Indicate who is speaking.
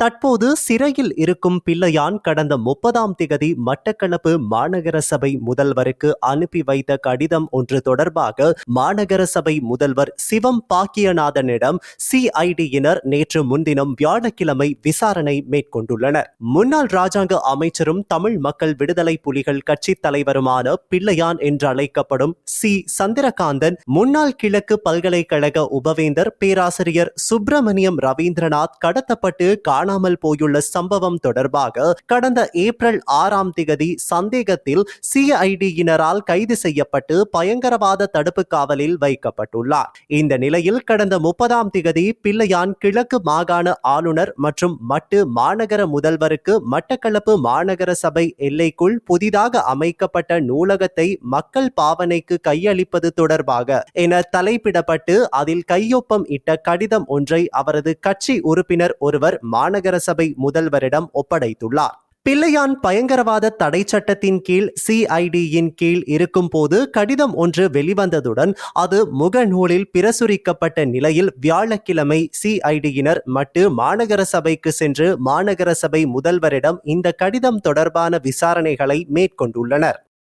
Speaker 1: தற்போது சிறையில் இருக்கும் பிள்ளையான் கடந்த முப்பதாம் திகதி மட்டக்களப்பு மாநகர சபை முதல்வருக்கு அனுப்பி வைத்த கடிதம் ஒன்று தொடர்பாக மாநகர சபை முதல்வர் சிவம் பாக்கியநாதனிடம் சிஐடியினர் நேற்று முன்தினம் வியாழக்கிழமை விசாரணை மேற்கொண்டுள்ளனர். முன்னாள் ராஜாங்க அமைச்சரும் தமிழ் மக்கள் விடுதலை புலிகள் கட்சி தலைவருமான பிள்ளையான் என்று அழைக்கப்படும் சி. சந்திரகாந்தன் முன்னாள் கிழக்கு பல்கலைக்கழக உபவேந்தர் பேராசிரியர் சுப்பிரமணியம் ரவீந்திரநாத் கடத்தப்பட்டு காணாமல் போயுள்ள சம்பவம் தொடர்பாக கடந்த ஏப்ரல் ஆறாம் திகதி சந்தேகத்தில் சிஐடியினரால் கைது செய்யப்பட்டு பயங்கரவாத தடுப்பு காவலில் வைக்கப்பட்டுள்ளார். இந்த நிலையில் கடந்த முப்பதாம் திகதி பிள்ளையான் கிழக்கு மாகாண ஆளுநர் மற்றும் மட்டு மாநகர முதல்வருக்கு மட்டக்களப்பு மாநகர சபை எல்லைக்குள் புதிதாக அமைக்கப்பட்ட நூலகத்தை மக்கள் பாவனைக்கு கையளிப்பது தொடர்பாக என தலைப்பிடப்பட்டு அதில் கையொப்பம் இட்ட கடிதம் ஒன்றை அவரது கட்சி உறுப்பினர் ஒருவர் மாநகர சபை முதல்வரிடம் ஒப்படைத்துள்ளார். பிள்ளையான் பயங்கரவாத தடை சட்டத்தின் கீழ் சிஐடியின் கீழ் இருக்கும் போது கடிதம் ஒன்று வெளிவந்ததுடன் அது முகநூலில் பிரசுரிக்கப்பட்ட நிலையில் வியாழக்கிழமை சிஐடியினர் மட்டு மாநகர சபைக்கு சென்று மாநகர சபை முதல்வரிடம் இந்த கடிதம் தொடர்பான விசாரணைகளை மேற்கொண்டுள்ளனர்.